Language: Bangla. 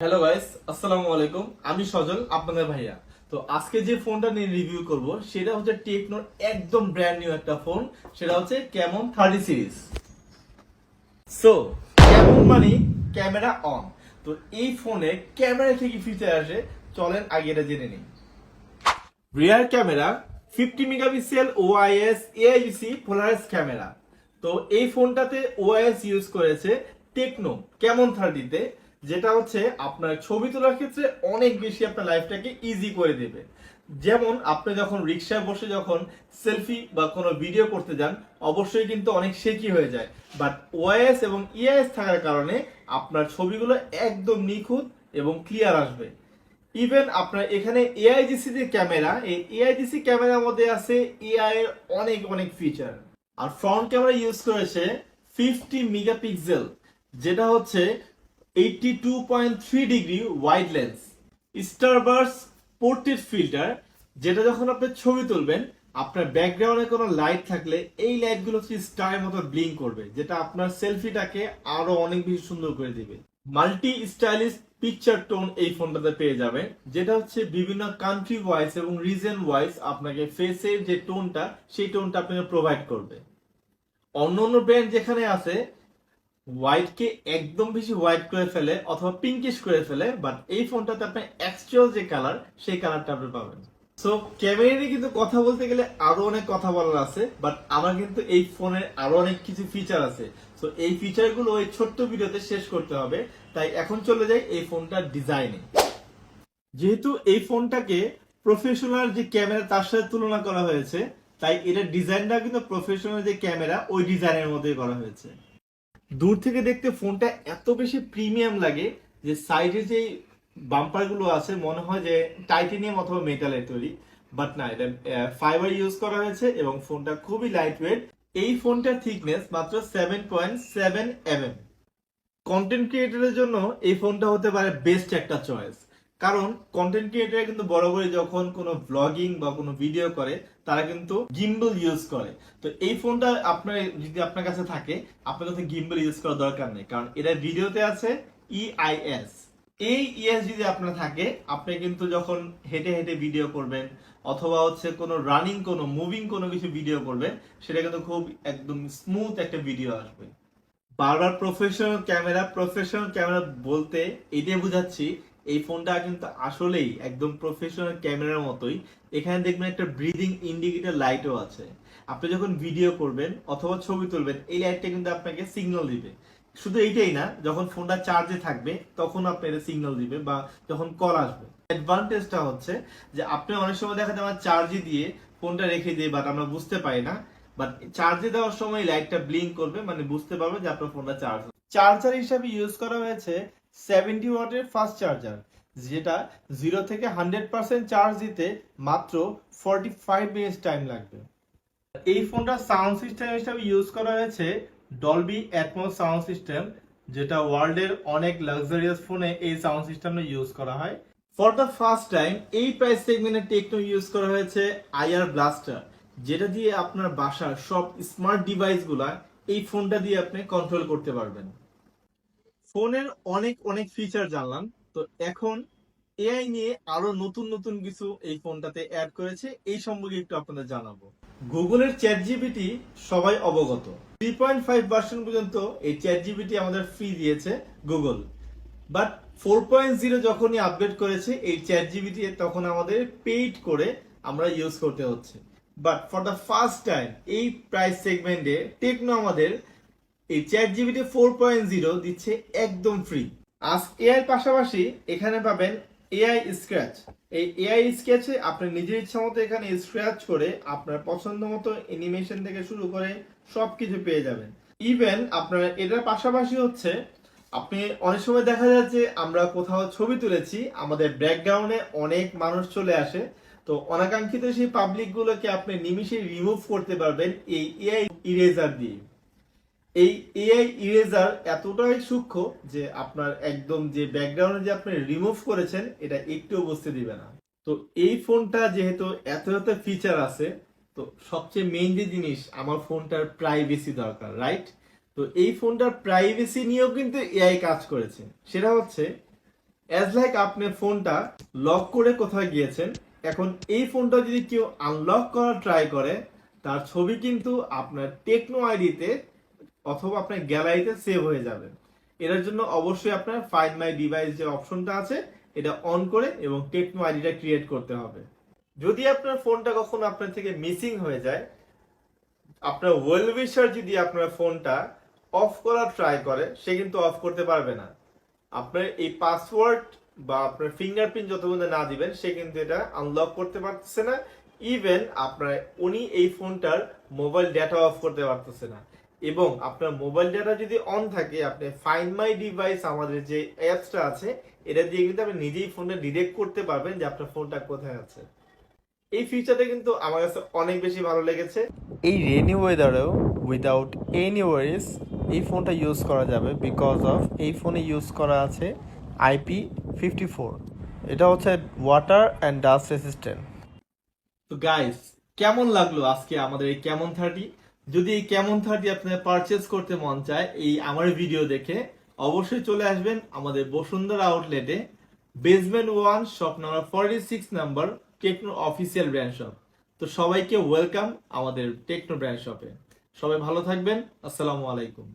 হ্যালো গাইস আসসালামু আলাইকুম। আমি সজল, আপনাদের ভাইয়া। তো আজকে যে ফোনটা নিয়ে রিভিউ করব, সেটা হচ্ছে টেকনোর একদম ব্র্যান্ড নিউ একটা ফোন সেটা হচ্ছে Camon thirty series so Camon মানে ক্যামেরা অন তো এই ফোনে ক্যামেরা কি কি ফিচার আসে। চলেন আগে এটা জেনে নিই। Rear camera fifty megapixel OIS AIC polarise camera তো এই ফোনটাতে ওআইএস ইউজ করেছে টেকনো কেমন থার্টিতে যেটা হচ্ছে আপনার ছবি তোলার ক্ষেত্রে অনেক বেশি আপনার লাইফটাকে ইজি করে দেবে। যেমন আপনি যখন রিক্সায় বসে যখন সেলফি বা কোনো ভিডিও করতে যান, অবশ্যই কিন্তু অনেক শেকি হয়ে যায়। বাট ওআইএস এবং ইআইএস থাকার কারণে আপনার ছবিগুলো একদম নিখুঁত এবং ক্লিয়ার আসবে। ইভেন আপনার এখানে এআইজিসি যে ক্যামেরা, এই এআইজিসি ক্যামেরার মধ্যে আছে এআই এর অনেক অনেক ফিচার আর ফ্রন্ট ক্যামেরা ইউজ করেছে ফিফটি মেগাপিক্সেল যেটা হচ্ছে eighty two point three degree wide lens starburst portrait filter যেটা যখন আপনি ছবি তুলবেন, আপনার ব্যাকগ্রাউন্ডে কোনো লাইট থাকলে এই লাইটগুলো হচ্ছে স্টার মতো ব্লিঙ্ক করবে, যেটা আপনার সেলফিটাকে আরও অনেক বেশি সুন্দর করে দিবে। মাল্টি স্টাইলিশ পিকচার টোন এই ফোনটাতে পেয়ে যাবেন, যেটা হচ্ছে বিভিন্ন কান্ট্রি ওয়াইজ এবং রিজন ওয়াইজ আপনাকে ফেসের যে টোনটা সেই টোনটা আপনাকে প্রোভাইড করবে। অন্য অন্য ব্র্যান্ড যেখানে আছে হোয়াইটকে একদম বেশি হোয়াইট করে ফেলে অথবা পিঙ্কিশ করে ফেলে বাট এই ফোনটাতে আপনি অ্যাকচুয়াল যে কালার সেই কালারটা আপনি পাবেন। সো ক্যামেরা নিয়ে কিন্তু কথা বলতে গেলে আরও অনেক কথা বলার আছে বাট আমার কিন্তু এই ফোনের আরও অনেক কিছু ফিচার আছে। সো এই ফিচারগুলো ওই ছোট্ট ভিডিওতে শেষ করতে হবে, তাই এখন চলে যাই এই ফোনটার ডিজাইনে যেহেতু এই ফোনটাকে প্রফেশনাল যে ক্যামেরা, তার সাথে তুলনা করা হয়েছে, তাই এটার ডিজাইনটা কিন্তু প্রফেশনাল যে ক্যামেরা, ওই ডিজাইনের মধ্যেই করা হয়েছে। দূর থেকে দেখতে ফোনটা এত বেশি প্রিমিয়াম লাগে যে সাইডে যে বাম্পারগুলো আছে, মনে হয় যে টাইটেনিয়াম অথবা মেটালের তৈরি বাট না, এটা ফাইবার ইউজ করা হয়েছে এবং ফোনটা খুবই লাইট ওয়েট এই ফোনটার থিকনেস মাত্র seven point seven M M content ক্রিয়েটারের জন্য এই ফোনটা হতে পারে বেস্ট একটা চয়েস কারণ কন্টেন্ট ক্রিয়েটর কিন্তু বরাবরই যখন কোনো ব্লগিং বা কোনো ভিডিও করে, তারা কিন্তু গিম্বল ইউজ করে। তো এই ফোনটা আপনার, যদি আপনার কাছে থাকে, আপনার কাছে গিম্বল ইউজ করার দরকার নেই। কারণ এটা ভিডিওতে আছে E ইআইএস এই ইএস যদি আপনার থাকে, আপনি কিন্তু যখন হেঁটে হেঁটে ভিডিও করবেন, অথবা হচ্ছে কোনো রানিং কোনো মুভিং কোনো কিছু ভিডিও করবেন, সেটা কিন্তু খুব একদম স্মুথ একটা ভিডিও আসবে। বারবার প্রফেশনাল ক্যামেরা প্রফেশনাল ক্যামেরা বলতে এটাই বুঝাচ্ছি এই ফোনটা কিন্তু আসলেই একদম প্রফেশনাল ক্যামেরার মতোই। এখানে দেখবেন একটা ব্রিদিং ইন্ডিকেটর লাইটও আছে। আপনি যখন ভিডিও করবেন অথবা ছবি তুলবেন, এই লাইটটা কিন্তু আপনাকে সিগন্যাল দিবে। শুধু এইটাই না, যখন ফোনটা চার্জে থাকবে, তখন আপনার সিগন্যাল দিবে বা যখন কল আসবে। অ্যাডভান্টেজটা হচ্ছে যে আপনি অনেক সময় দেখা যায় আমার চার্জে দিয়ে ফোনটা রেখে দিই বাট আমরা বুঝতে পারি না। বাট চার্জে দেওয়ার সময় লাইটটা ব্লিঙ্ক করবে মানে বুঝতে পারবে যে আপনার ফোনটা চার্জ চার্জার হিসাবে ইউজ করা হয়েছে সেভেন্টি ওয়াটের ফাস্ট চার্জার যেটা জিরো থেকে হান্ড্রেড পার্সেন্ট চার্জ দিতে মাত্র ফর্টি ফাইভ মিনিটস টাইম লাগবে। এই ফোনটা সাউন্ড সিস্টেম হিসাবে ইউজ করা হয়েছে ডলবি অ্যাটমস সাউন্ড সিস্টেম যেটা ওয়ার্ল্ডের অনেক লাক্সারিয়াস ফোনে এই সাউন্ড সিস্টেমটা ইউজ করা হয়। ফর দ্য ফার্স্ট টাইম এই প্রাইস সেগমেন্টে টেকনো ইউজ করা হয়েছে আইআর ব্লাস্টার যেটা দিয়ে আপনার বাসার সব স্মার্ট ডিভাইসগুলা এই ফোনটা দিয়ে আপনি কন্ট্রোল করতে পারবেন। ফোনের অনেক অনেক ফিচার জানলাম। তো এখন এআই নিয়ে আরও নতুন নতুন কিছু এই ফোনটাতে অ্যাড করেছে। এই সম্পর্কে একটু আপনাদের জানাব। গুগলের চ্যাট জিপিটি সবাই অবগত। থ্রি পয়েন্ট ফাইভ পর্যন্ত এই চ্যাট জিপিটি আমাদের ফ্রি দিয়েছে Google but four point zero যখনই আপডেট করেছে, এই চ্যাট জিপিটি তখন আমাদের পেইড করে আমরা ইউজ করতে হচ্ছে। But for the first time এই প্রাইস সেগমেন্টে টেকনো আমাদের এই chat GPT four point zero দিচ্ছে একদম ফ্রি আজ এআই পাশাপাশি এখানে পাবেন এআই স্ক্র্যাচ এই এআই স্ক্র্যাচে আপনি নিজের ইচ্ছা মতো এখানে স্ক্র্যাচ করে আপনার পছন্দ মতো অ্যানিমেশন থেকে শুরু করে সবকিছু পেয়ে যাবেন। ইভেন আপনার এটার পাশাপাশি হচ্ছে, আপনি অনেক সময় দেখা যায় যে আমরা কোথাও ছবি তুলেছি, আমাদের ব্যাকগ্রাউন্ডে অনেক মানুষ চলে আসে, তো অনাকাঙ্ক্ষিত সেই পাবলিকগুলোকে আপনি নিমিশে রিমুভ করতে পারবেন এই এআই ইরেজার দিয়ে। এই এআই ইরেজার এতটাই সূক্ষ্ম যে আপনার একদম যে ব্যাকগ্রাউন্ডে যে আপনি রিমুভ করেছেন, এটা একটু বুঝতে দিবে না। তো এই ফোনটা যেহেতু এত এত ফিচার আছে, তো সবচেয়ে মেইন যে জিনিস, আমার ফোনটার প্রাইভেসি দরকার রাইট তো এই ফোনটার প্রাইভেসি নিয়েও কিন্তু এআই কাজ করেছে। সেটা হচ্ছে অ্যাজ লাইক আপনি ফোনটা লক করে কোথাও গিয়েছেন, এখন এই ফোনটা যদি কেউ আনলক করার ট্রাই করে, তার ছবি কিন্তু আপনার টেকনো আইডিতে অথবা আপনার গ্যালারিতে সেভ হয়ে যাবে। এটার জন্য অবশ্যই আপনার ফাইন্ড মাই ডিভাইস যে অপশনটা আছে, এটা অন করে এবং টেকনো আইডিটা ক্রিয়েট করতে হবে। যদি আপনার ফোনটা কখনো আপনার থেকে মিসিং হয়ে যায়, আপনার ওয়েল উইশার যদি আপনার ফোনটা অফ করার ট্রাই করে, সে কিন্তু অফ করতে পারবে না। আপনার এই পাসওয়ার্ড বা আপনার ফিঙ্গারপ্রিন্ট যত না দিবেন, সে কিন্তু এটা আনলক করতে পারতেছে না। ইভেন আপনার উনি এই ফোনটার মোবাইল ডেটা অফ করতে পারতেছে না। এবং আপনার মোবাইল ডেটা যদি অন থাকে আপনি ফাইন্ড মাই ডিভাইস আমাদের যে অ্যাপসটা আছে এটা দিয়ে কিন্তু আপনি নিজেই ফোনটা ডিটেক্ট করতে পারবেন যে আপনার ফোনটা কোথায় আছে। এই ফিচারটা কিন্তু আমার কাছে অনেক বেশি ভালো লেগেছে। এই রেনি ওয়েদারেও উইদাউট এনি ওয়ারিস এই ফোনটা ইউজ করা যাবে বিকজ অফ এই ফোনে ইউজ করা আছে আইপি ফিফটি ফোর এটা হচ্ছে ওয়াটার অ্যান্ড ডাস্ট রেসিস্ট্যান্ট তো গাইস কেমন লাগল আজকে আমাদের এই কেমন থার্টি যদি কেমন থার্টি আপনার পারচেস করতে মন চায়, এই আমার ভিডিও দেখে অবশ্যই চলে আসবেন আমাদের বসুন্ধরা আউটলেটে basement one shop number forty six number Tecno official brand shop তো সবাইকে ওয়েলকাম আমাদের টেকনো ব্র্যান্ড শপে সবাই ভালো থাকবেন, আসসালামু আলাইকুম।